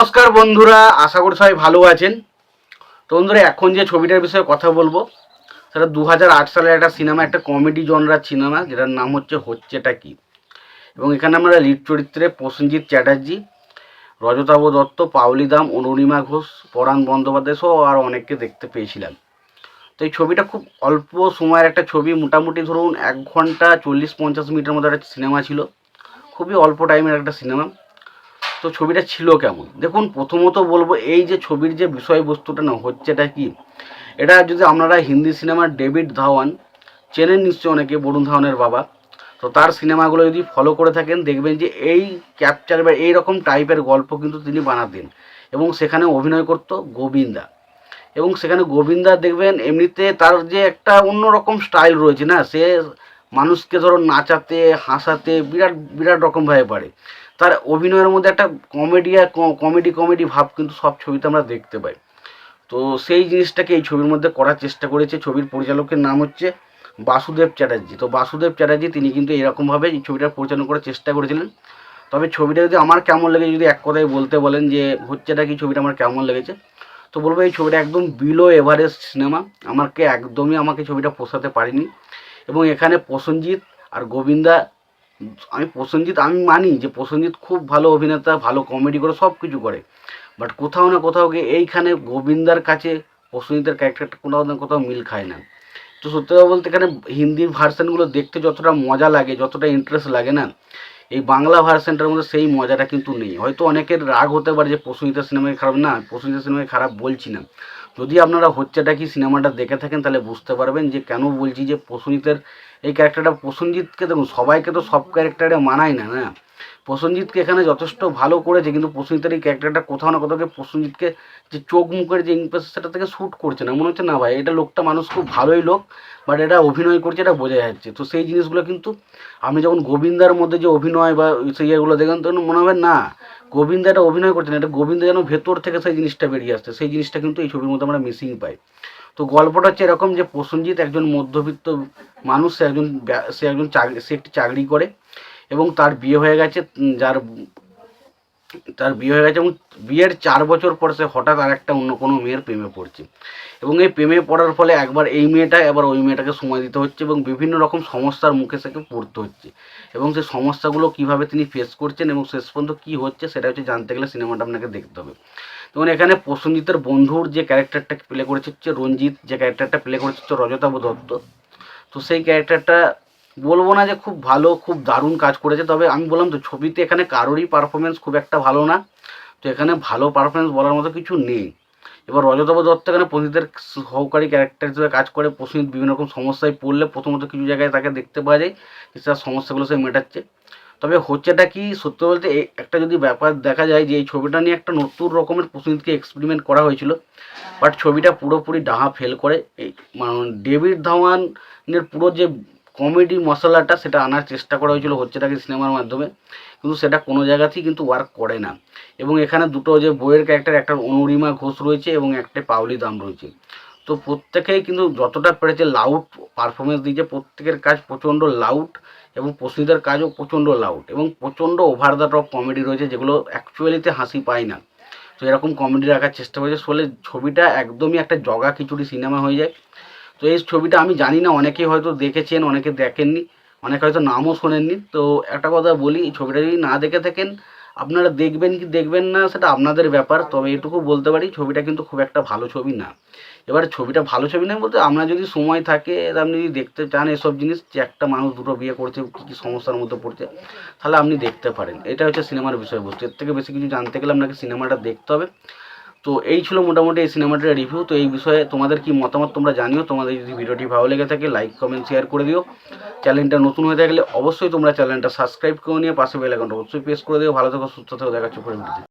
নমস্কার বন্ধুরা, আশা করি সবাই ভালো আছেন। তো বন্ধুরা, এখন যে ছবিটার বিষয়ে কথা বলব, সেটা দু সালের একটা সিনেমা, একটা কমেডি জনরার সিনেমা, যেটার নাম হচ্ছে হচ্ছেটা কি? এবং এখানে আমরা লিড চরিত্রে প্রসেনজিৎ চ্যাটার্জি, রজতাভ দত্ত, পাওলি দাম অরুণিমা ঘোষ, পরাণ বন্দ্যোপাধ্যায় সহ আর অনেককে দেখতে পেয়েছিলাম। তো এই ছবিটা খুব অল্প সময়ের একটা ছবি, মোটামুটি ধরুন এক ঘণ্টা চল্লিশ পঞ্চাশ মিনিটের মতো একটা সিনেমা ছিল। খুবই অল্প টাইমের একটা সিনেমা। তো ছবিটা ছিল কেমন? দেখুন, প্রথমত বলব এই যে ছবির যে বিষয়বস্তুটা না, হচ্ছেটা কি? এটা যদি আপনারা হিন্দি সিনেমার ডেভিড ধাওয়ান চেনেন নিশ্চয়ই অনেকে, বরুণ ধাওয়ানের বাবা। তো তার সিনেমাগুলো যদি ফলো করে থাকেন, দেখবেন যে এই ক্যাপচার বা এই রকম টাইপের গল্প কিন্তু তিনি বানাতেন। এবং সেখানে অভিনয় করতো গোবিন্দা। এবং সেখানে গোবিন্দা দেখবেন এমনিতে তার যে একটা অন্যরকম স্টাইল রয়েছে না, সে মানুষকে ধরো নাচাতে, হাসাতে, বিরাট বিরাট রকমভাবে পারে। তার অভিনয়ের মধ্যে একটা কমেডি আর কমেডি কমেডি ভাব কিন্তু সব ছবিতে আমরা দেখতে পাই। তো সেই জিনিসটাকে এই ছবির মধ্যে করার চেষ্টা করেছে। ছবির পরিচালকের নাম হচ্ছে বাসুদেব চ্যাটার্জি। তো বাসুদেব চ্যাটার্জি তিনি কিন্তু এরকমভাবে এই ছবিটা পরিচালনা করার চেষ্টা করেছিলেন। তবে ছবিটা যদি আমার কেমন লেগেছে যদি এক কথায় বলতে বলেন যে হচ্ছেটা কি ছবিটা আমার কেমন লেগেছে, তো বলব এই ছবিটা একদম বিলো এভারেস্ট সিনেমা আমাকে একদমই আমাকে ছবিটা পোষাতে পারেনি। এবং এখানে প্রসেনজিৎ আর গোবিন্দা আমি প্রসেনজিৎ, আমি মানি যে প্রসেনজিৎ খুব ভালো অভিনেতা, ভালো কমেডি করে সব কিছু করে। বাট কোথাও না কোথাও গিয়ে এইখানে গোবিন্দার কাছে, প্রসেনজিতের ক্যারেক্টারটা কোথাও না কোথাও মিল খায় না। তো সত্যি কথা বলতে এখানে হিন্দি ভার্সানগুলো দেখতে যতটা মজা লাগে, যতটা ইন্টারেস্ট লাগে না, এই বাংলা ভার্সানটার মধ্যে সেই মজাটা কিন্তু নেই। হয়তো অনেকের রাগ হতে পারে যে প্রসেনজিতের সিনেমায় খারাপ, না, প্রসেনজিতের সিনেমায় খারাপ বলছি না। যদি আপনারা হচ্ছেটা কি সিনেমাটা দেখে থাকেন, তাহলে বুঝতে পারবেন যে কেন বলছি যে প্রসূনিতের এই ক্যারেক্টারটা প্রসেনজিৎকে দেখুন, সবাইকে তো সব ক্যারেক্টারে মানায় না না? প্রসেনজিৎকে এখানে যথেষ্ট ভালো করেছে, কিন্তু প্রসেনজিতের এই ক্যারেক্টারটা কোথাও না কোথাও প্রসেনজিৎকে যে চোখ মুখের যে ইমপ্রেস সেটা থেকে শ্যুট করছে না। মনে হচ্ছে না ভাই, এটা লোকটা মানুষ খুব ভালোই লোক বাট এটা অভিনয় করছে, এটা বোঝা যাচ্ছে। তো সেই জিনিসগুলো কিন্তু আপনি যখন গোবিন্দার মধ্যে যে অভিনয় বা সেই ইয়েগুলো দেখেন তখন মনে হবে না, গোবিন্দা এটা অভিনয় করছে না, এটা গোবিন্দা যেন ভেতর থেকে সেই জিনিসটা বেরিয়ে আসছে। সেই জিনিসটা কিন্তু এই ছবির মধ্যে আমরা মিসিং পাই। তো গল্পটা হচ্ছে এরকম যে প্রসেনজিৎ একজন মধ্যবিত্ত মানুষ, সে একজন সে একজন চাকরি সে একটি চাকরি করে। এবং তার বিয়ে হয়ে গেছে যার, তার বিয়ে হয়ে গেছে এবং বিয়ের চার বছর পর সে হঠাৎ আর একটা অন্য কোনো মেয়ের প্রেমে পড়ছে। এবং এই প্রেমে পড়ার ফলে একবার এই মেয়েটা, এবার ওই মেয়েটাকে সময় দিতে হচ্ছে এবং বিভিন্ন রকম সমস্যার মুখে সেকে পড়তে হচ্ছে। এবং সেই সমস্যাগুলো কীভাবে তিনি ফেস করছেন এবং শেষ পর্যন্ত কী হচ্ছে সেটা হচ্ছে জানতে গেলে সিনেমাটা আপনাকে দেখতে হবে। যেমন এখানে প্রসেনজিতের বন্ধুর যে ক্যারেক্টারটা প্লে করেছে হচ্ছে রঞ্জিত, যে ক্যারেক্টারটা প্লে করেছে হচ্ছে রজতাভ দত্ত। তো সেই ক্যারেক্টারটা বলব না যে খুব ভালো, খুব দারুণ কাজ করেছে, তবে আমি বললাম তো ছবিতে এখানে কারোরই পারফরমেন্স খুব একটা ভালো না। তো এখানে ভালো পারফরমেন্স বলার মতো কিছু নেই। এবার রজতব দত্ত এখানে প্রসেনজিতের সহকারী ক্যারেক্টার হিসেবে কাজ করে প্রসেনজিৎ বিভিন্ন রকম সমস্যায় পড়লে প্রথমত কিছু জায়গায় তাকে দেখতে পাওয়া যায় তার সমস্যাগুলো সে মেটাচ্ছে। তবে হচ্ছেটা কি? সত্যি বলতে একটা যদি ব্যাপার দেখা যায় যে এই ছবিটা নিয়ে একটা নতুন রকমের প্রসেনজিৎকে এক্সপেরিমেন্ট করা হয়েছিল বাট ছবিটা পুরোপুরি ডাহা ফেল করে। এই মানে ডেভিড ধাওয়ানের পুরো যে কমেডি মশলাটা সেটা আনার চেষ্টা করা হয়েছিল হচ্ছেটাকে সিনেমার মাধ্যমে। কিন্তু সেটা কোনো জায়গাতেই কিন্তু ওয়ার্ক করে না। এবং এখানে দুটো যে বইয়ের ক্যারেক্টার একটা অনুরিমা ঘোষ রয়েছে এবং একটা পাউলি দাম রয়েছে। তো প্রত্যেকেই কিন্তু যতটা পেরেছে লাউড পারফরমেন্স দিয়েছে, প্রত্যেকের কাজ প্রচণ্ড লাউড এবং প্রসিদের কাজও প্রচণ্ড লাউড এবং প্রচণ্ড ওভার দ্য টপ কমেডি রয়েছে যেগুলো অ্যাকচুয়ালিতে হাসি পায় না। তো এরকম কমেডি রাখার চেষ্টা করেছে, ফলে ছবিটা একদমই একটা জগা খিচুড়ি সিনেমা হয়ে যায়। তো এই ছবিটা আমি জানি না, অনেকেই হয়তো দেখেছেন, অনেকে দেখেননি, অনেকে হয়তো নামও শোনেননি। তো একটা কথা বলি, এই ছবিটা যদি না দেখে থাকেন, আপনারা দেখবেন কি দেখবেন না, সেটা আপনাদের ব্যাপার, তবে এটুকু বলতে পারি, ছবিটা কিন্তু খুব একটা ভালো ছবি না। এবার ছবিটা ভালো ছবি না বলতে, আমরা যদি সময় থাকে, আপনি যদি দেখতে চান এসব জিনিস, যে একটা মানুষ দুটো বিয়ে করছে, কী কী সমস্যার মধ্যে পড়ছে, তাহলে আপনি দেখতে পারেন। এটা হচ্ছে সিনেমার বিষয়বস্তু, এর থেকে বেশি কিছু জানতে গেলে আপনাকে সিনেমাটা দেখতে হবে। তো এই ছিল মোটামুটি এই সিনেমাটির রিভিউ তো এই বিষয়ে তোমাদের কি মতামত তোমরা জানিও। তোমাদের যদি ভিডিওটি ভালো লেগে থাকে লাইক কমেন্ট শেয়ার করে দিও। চ্যানেলটা নতুন হয়ে থাকলে অবশ্যই তোমরা চ্যানেলটা সাবস্ক্রাইব করে নিয়ে পাশে বেল আইকনটা অবশ্যই প্রেস করে দিও। ভালো থেকো, সুস্থ থেকো। দেখাচ্ছি পরে ভিডিওতে